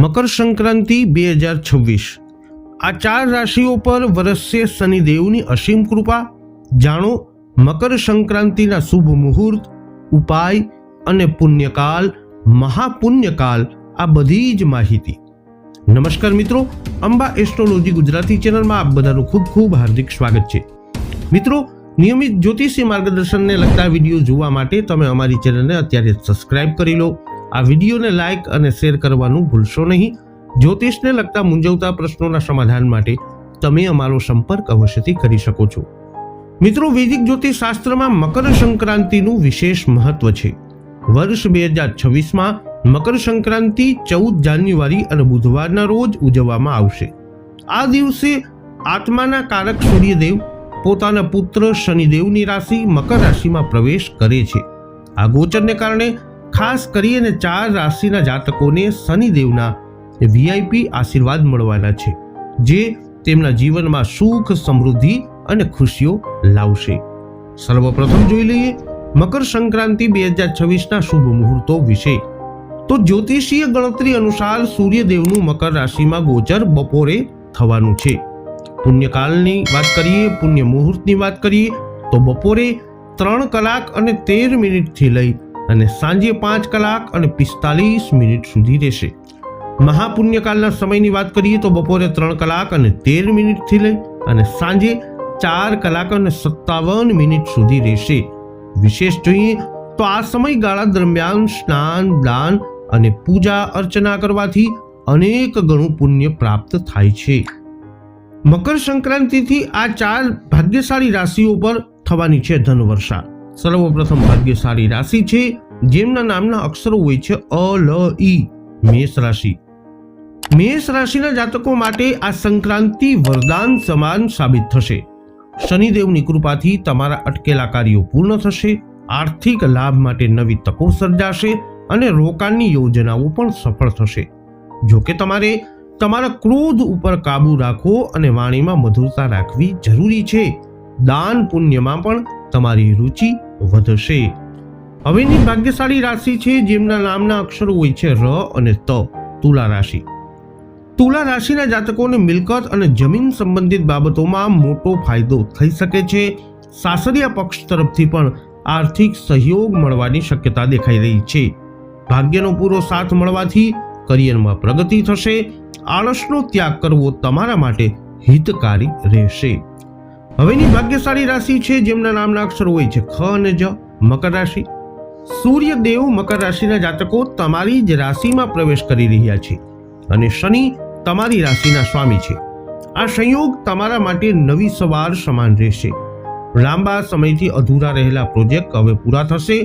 મકર સંક્રાંતિ બે હજાર છવ્વીસ. આ ચાર રાશિઓ પર વરસશે શનિદેવની અસીમ કૃપા. જાણો, મકર સંક્રાંતિના શુભ મુહૂર્ત, ઉપાય અને પુણ્યકાલ, મહાપુણ્યકાલ, આ બધી જ માહિતી. નમસ્કાર મિત્રો, અંબા એસ્ટ્રોલોજી ગુજરાતી ચેનલમાં આપ બધાનું ખૂબ ખૂબ હાર્દિક સ્વાગત છે. મિત્રો, નિયમિત જ્યોતિષી માર્ગદર્શનને લગતા વીડિયો જોવા માટે તમે અમારી ચેનલને અત્યારે સબસ્ક્રાઇબ કરી લો. આ વિડીયોને લાઇક અને શેર કરવાનું ભૂલશો નહીં. જ્યોતિષને લગતા મૂંઝવતા પ્રશ્નોના સમાધાન માટે તમે અમારો સંપર્ક અવશ્યથી કરી શકો છો. મિત્રો, વૈદિક જ્યોતિષ શાસ્ત્રમાં મકર સંક્રાંતિનું વિશેષ મહત્વ છે. વર્ષ બે હજાર છવ્વીસમાં મકર સંક્રાંતિ ચૌદ જાન્યુઆરી અને બુધવારના રોજ ઉજવવામાં આવશે. આ દિવસે આત્માના કારક સૂર્યદેવ, પોતાના પુત્ર શનિદેવની રાશિ મકર રાશિમાં પ્રવેશ કરે છે. આ ગોચરને કારણે ખાસ કરીને ચાર રાશિના જાતકોને શનિદેવના વીઆઈપી આશીર્વાદ મળવાના છે, જે તેમના જીવનમાં સુખ, સમૃદ્ધિ અને ખુશીઓ લાવશે. સર્વપ્રથમ જોઈ લઈએ, મકર સંક્રાંતિ બે હજાર છવ્વીસના શુભ મુહૂર્તો વિશે. તો જ્યોતિષીય ગણતરી અનુસાર સૂર્યદેવનું મકર રાશિમાં ગોચર બપોરે થવાનું છે. પુણ્યકાલની વાત કરીએ, પુણ્ય મુહૂર્તની વાત કરીએ, તો બપોરે ત્રણ કલાક અને તેર મિનિટથી લઈ અને સાંજે પાંચ કલાક અને પિસ્તાલીસ મિનિટ સુધી રહેશે. મહાપુણ્યકાળના સમયની વાત કરીએ તો બપોરે ત્રણ કલાક અને તેર મિનિટથી લઈ અને સાંજે ચાર કલાક અને સત્તાવન મિનિટ સુધી રહેશે. વિશેષ જોઈએ તો આ સમયગાળા દરમિયાન સ્નાન, દાન અને પૂજા અર્ચના કરવાથી અનેક ગણું પુણ્ય પ્રાપ્ત થાય છે. મકર સંક્રાંતિથી આ ચાર ભાગ્યશાળી રાશિઓ પર થવાની છે ધનવર્ષા. સર્વપ્રથમ ભાગ્યશાળી રાશિ છે, જેમના નામના અક્ષરો હોય છે, અ, લ, ઈ, મેષ રાશિ. મેષ રાશિના જાતકો માટે આ સંક્રાંતિ વરદાન સમાન સાબિત થશે. શનિદેવની કૃપાથી તમારા અટકેલા કાર્યો પૂર્ણ થશે, આર્થિક લાભ માટે નવી તકો સર્જાશે અને રોકાણની યોજનાઓ પણ સફળ થશે. જો કે તમારે તમારા ક્રોધ ઉપર કાબુ રાખવો અને વાણીમાં મધુરતા રાખવી જરૂરી છે. દાન પુણ્યમાં પણ તમારી રુચિ વધશે. હવેની ભાગ્યશાળી રાશિ છે જેમના નામના અક્ષરો હોય છે ર અને ત, તુલા રાશિ. તુલા રાશિના જાતકોને મિલકત અને જમીન સંબંધિત બાબતોમાં મોટો ફાયદો થઈ શકે છે. સાસરિયા પક્ષ તરફથી પણ આર્થિક સહયોગ મળવાની શક્યતા દેખાઈ રહી છે. ભાગ્યનો પૂરો સાથ મળવાથી કરિયરમાં પ્રગતિ થશે. આળસનો ત્યાગ કરવો તમારા માટે હિતકારી રહેશે. હવેની ભાગ્યશાળી રાશિ છે જેમના નામના અક્ષરો હોય છે ખ અને જ, મકર રાશિ. સૂર્યદેવ મકર રાશિના જાતકો તમારી જ રાશિમાં પ્રવેશ કરી રહ્યા છે અને શનિ તમારી રાશિના સ્વામી છે. આ સંયોગ તમારા માટે નવી સવાર સમાન રહેશે. લાંબા સમયથી અધૂરા રહેલા પ્રોજેક્ટ હવે પૂરા થશે,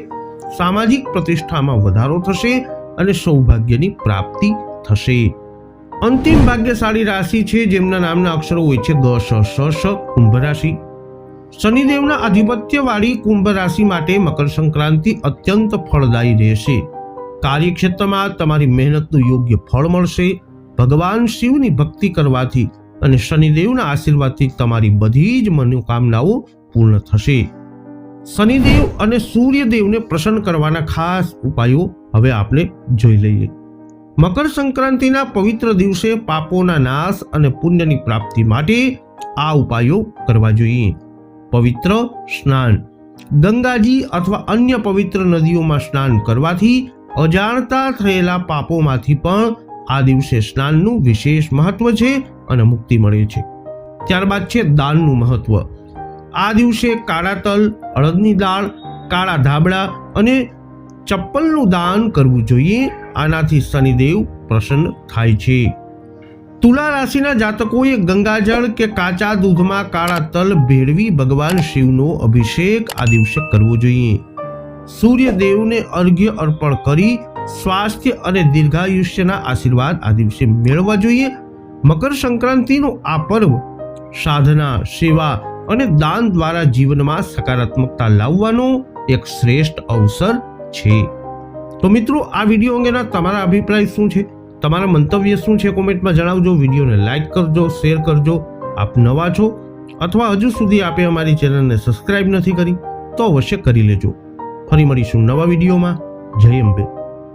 સામાજિક પ્રતિષ્ઠામાં વધારો થશે અને સૌભાગ્યની પ્રાપ્તિ થશે. અંતિમ ભાગ્યશાળી રાશિ છે, જેમના નામના અક્ષરો હોય છે, ગ, સ સ સ, કુંભ રાશિ. શનિદેવના આધિપત્યવાળી કુંભ રાશિ માટે મકર સંક્રાંતિ અત્યંત ફળદાયી રહેશે. કાર્યક્ષેત્રમાં તમારી મહેનતનું યોગ્ય ફળ મળશે. ભગવાન શિવની ભક્તિ કરવાથી અને શનિદેવના આશીર્વાદથી તમારી બધી જ મનોકામનાઓ પૂર્ણ થશે. શનિદેવ અને સૂર્યદેવને પ્રસન્ન કરવાના ખાસ ઉપાયો હવે આપણે જોઈ લઈએ. મકર સંક્રાંતિના પવિત્ર દિવસે પાપોના નાશ અને પુણ્યની પ્રાપ્તિ માટે આ ઉપાયો કરવા જોઈએ. પવિત્ર સ્નાન. ગંગાજી અથવા અન્ય પવિત્ર નદીઓમાં સ્નાન કરવાથી અજાણતા થયેલા પાપોમાંથી પણ આ દિવસે સ્નાનનું વિશેષ મહત્વ છે અને મુક્તિ મળે છે. ત્યારબાદ છે દાનનું મહત્વ. આ દિવસે કાળા તલ અડદની દાળ, કાળા ધાબળા અને ચપ્પલનું દાન કરવું જોઈએ. આનાથી શનિદેવ પ્રસન્ન થાય છે. તુલા રાશિના જાતકોએ ગંગાજળ કે કાચા દૂધમાં કાળા તલ ભેળવી ભગવાન શિવનો અભિષેક આ દિવસે કરવો જોઈએ. સૂર્યદેવને અર્ઘ્ય અર્પણ કરી સ્વાસ્થ્ય અને દીર્ઘાયુષ્યના આશીર્વાદ આ દિવસે મેળવવા જોઈએ. મકર સંક્રાંતિનો આ પર્વ સાધના, સેવા અને દાન દ્વારા જીવનમાં સકારાત્મકતા લાવવાનો એક શ્રેષ્ઠ અવસર છે. તો મિત્રો, આ વીડિયો અંગેના તમારા અભિપ્રાય શું છે? તમારા મંતવ્ય શું છે? કોમેન્ટમાં જણાવજો. વિડીયોને લાઇક કરજો, શેર કરજો. આપ નવા છો અથવા હજુ સુધી આપે અમારી ચેનલને સબસ્ક્રાઇબ નથી કરી, તો અવશ્ય કરી લેજો. ફરી મળીશું નવા વિડીયોમાં. જય અંબે.